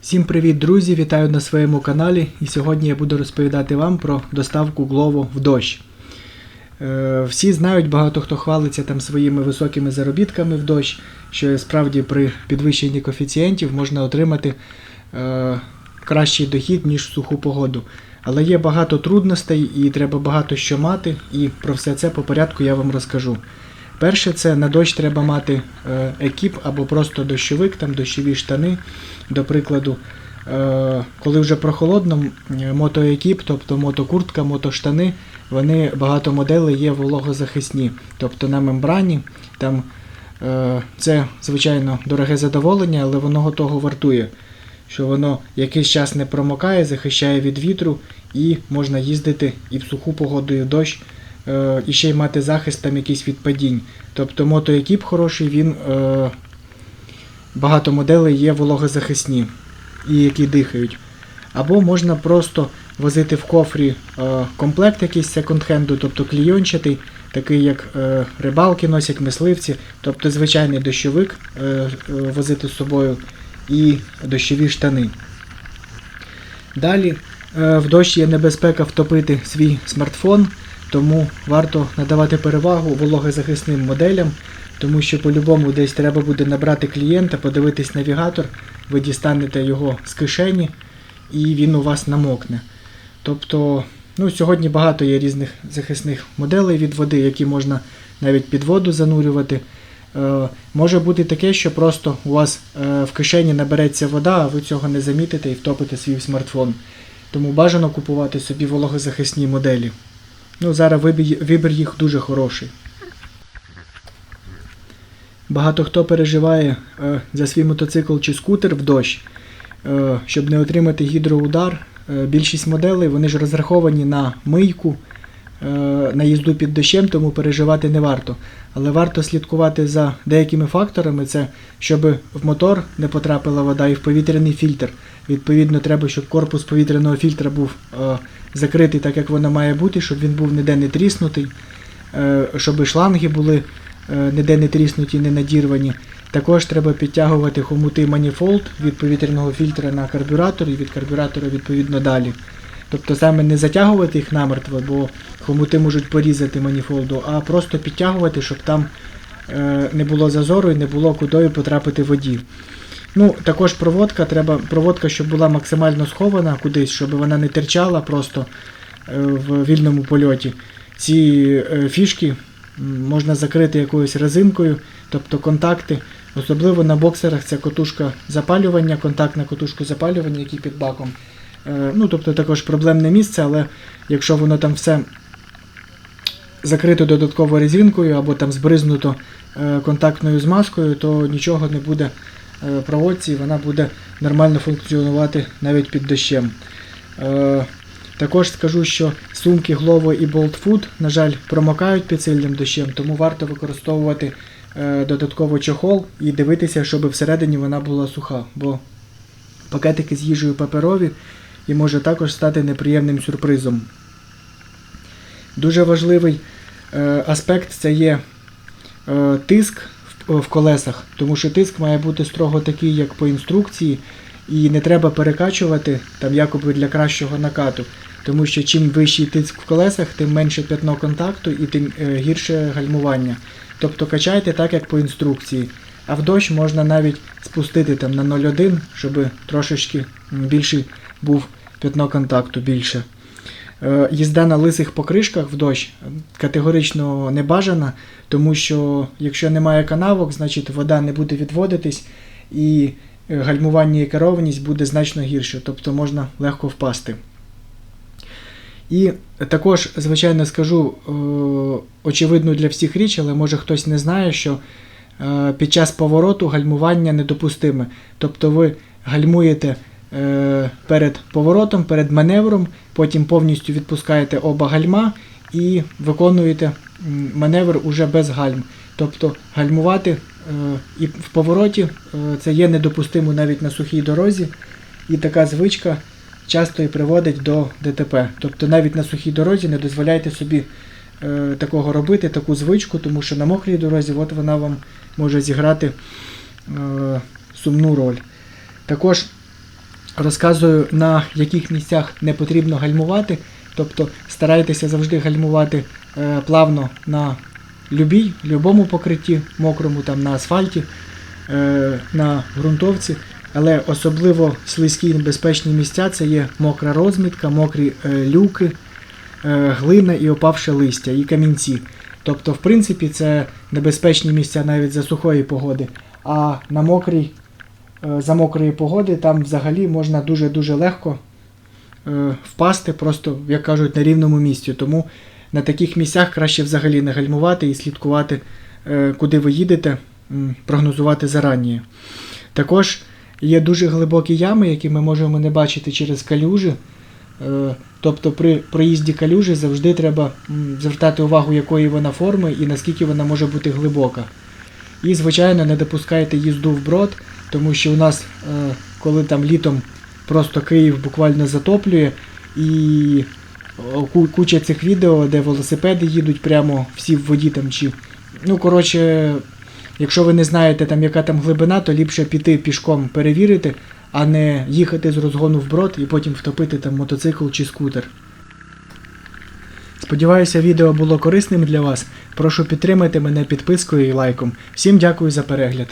Всім привіт, друзі! Вітаю на своєму каналі. І сьогодні я буду розповідати вам про доставку Glovo в дощ. Е, всі знають, багато хто хвалиться там своїми високими заробітками в дощ, що справді при підвищенні коефіцієнтів можна отримати е, кращий дохід, ніж в суху погоду. Але є багато трудностей і треба багато що мати, і про все це по порядку я вам розкажу. Перше, це на дощ треба мати е, екіп або просто дощовик, там дощові штани. До прикладу, е, коли вже прохолодно, мотоекіп, тобто мотокуртка, мотоштани, вони багато моделей є вологозахисні, тобто на мембрані. Там е, це, звичайно, дороге задоволення, але воно того вартує. Що воно якийсь час не промокає, захищає від вітру, і можна їздити і в суху погоду, і в дощ, і ще й мати захист там якийсь від падінь. Тобто мотоекіп хороший, він е, багато моделей є вологозахисні і які дихають. Або можна просто возити в кофрі е, комплект якийсь секонд-хенду, тобто клійончатий, такий як е, рибалки носять, мисливці, тобто звичайний дощовик е, е, возити з собою і дощові штани. Далі е, в дощ є небезпека втопити свій смартфон, тому варто надавати перевагу вологозахисним моделям, тому що по-любому десь треба буде набрати клієнта, подивитись навігатор, ви дістанете його з кишені і він у вас намокне. Тобто, ну, сьогодні багато є різних захисних моделей від води, які можна навіть під воду занурювати. Е, може бути таке, що просто у вас е, в кишені набереться вода, а ви цього не замітите і втопите свій смартфон. Тому бажано купувати собі вологозахисні моделі. Ну, зараз вибір, їх дуже хороший. Багато хто переживає е, за свій мотоцикл чи скутер в дощ, е, щоб не отримати гідроудар. Е, більшість моделей вони ж розраховані на мийку, е, на їзду під дощем, тому переживати не варто. Але варто слідкувати за деякими факторами, це щоб в мотор не потрапила вода і в повітряний фільтр. Відповідно, треба, щоб корпус повітряного фільтра був е, закритий так, як воно має бути, щоб він був ніде не тріснутий, е, щоб шланги були ніде не тріснуті, не надірвані. Також треба підтягувати хомути маніфолд від повітряного фільтра на карбюратор і від карбюратора відповідно далі. Тобто саме не затягувати їх намертво, бо хомути можуть порізати маніфолду, а просто підтягувати, щоб там е, не було зазору і не було кудою потрапити воді. Ну, також проводка, треба проводка, щоб була максимально схована кудись, щоб вона не терчала просто е, в вільному польоті. Ці е, фішки можна закрити якоюсь резинкою, тобто контакти. Особливо на боксерах це котушка запалювання, контакт на котушку запалювання, який під баком. Е, Ну, тобто також проблемне місце, але якщо воно там все закрито додатково резинкою або там збризнуто е, контактною змазкою, то нічого не буде е, проводці, і вона буде нормально функціонувати навіть під дощем. Також скажу, що сумки Glovo і Bolt Food, на жаль, промокають під сильним дощем, тому варто використовувати додатково чохол і дивитися, щоб всередині вона була суха, бо пакетики з їжею паперові і може також стати неприємним сюрпризом. Дуже важливий е, аспект це є е, тиск в, в колесах, тому що тиск має бути строго такий, як по інструкції, і не треба перекачувати там якоби для кращого накату. Тому що чим вищий тиск в колесах, тим менше п'ятно контакту і тим е, гірше гальмування. Тобто качайте так, як по інструкції. А в дощ можна навіть спустити там на 0,1, щоб трошечки більший був п'ятно контакту більше. Е, Їзда на лисих покришках в дощ категорично не бажана, тому що якщо немає канавок, значить вода не буде відводитись і е, гальмування і керованість буде значно гірше, тобто можна легко впасти. І також, звичайно, скажу е, очевидну для всіх річ, але може хтось не знає, що під час повороту гальмування недопустиме. Тобто ви гальмуєте перед поворотом, перед маневром, потім повністю відпускаєте оба гальма і виконуєте маневр уже без гальм. Тобто гальмувати е, і в повороті е, це є недопустимо навіть на сухій дорозі, і така звичка часто і приводить до ДТП. Тобто навіть на сухій дорозі не дозволяйте собі е, такого робити, таку звичку, тому що на мокрій дорозі от вона вам може зіграти е, сумну роль. Також розказую, на яких місцях не потрібно гальмувати. Тобто старайтеся завжди гальмувати е, плавно на любій, любому покритті, мокрому, там, на асфальті, е, на ґрунтовці. Але особливо слизькі і небезпечні місця це є мокра розмітка, мокрі е, люки, е, глина і опавше листя, і камінці. Тобто, в принципі, це небезпечні місця навіть за сухої погоди. А на мокрій, за мокрої погоди там взагалі можна дуже-дуже легко е, впасти, просто, як кажуть, на рівному місці. Тому на таких місцях краще взагалі не гальмувати і слідкувати, е, куди ви їдете, прогнозувати зарані. Також є дуже глибокі ями, які ми можемо не бачити через калюжі. Е, Тобто при проїзді калюжі завжди треба звертати увагу, якої вона форми і наскільки вона може бути глибока. І, звичайно, не допускайте їзду в брод, тому що у нас, е, коли там літом просто Київ буквально затоплює, і куча цих відео, де велосипеди їдуть прямо всі в воді там чи. Ну, коротше, якщо ви не знаєте там, яка там глибина, то ліпше піти пішком перевірити, а не їхати з розгону в брод і потім втопити там мотоцикл чи скутер. Сподіваюся, відео було корисним для вас. Прошу підтримати мене підпискою і лайком. Всім дякую за перегляд.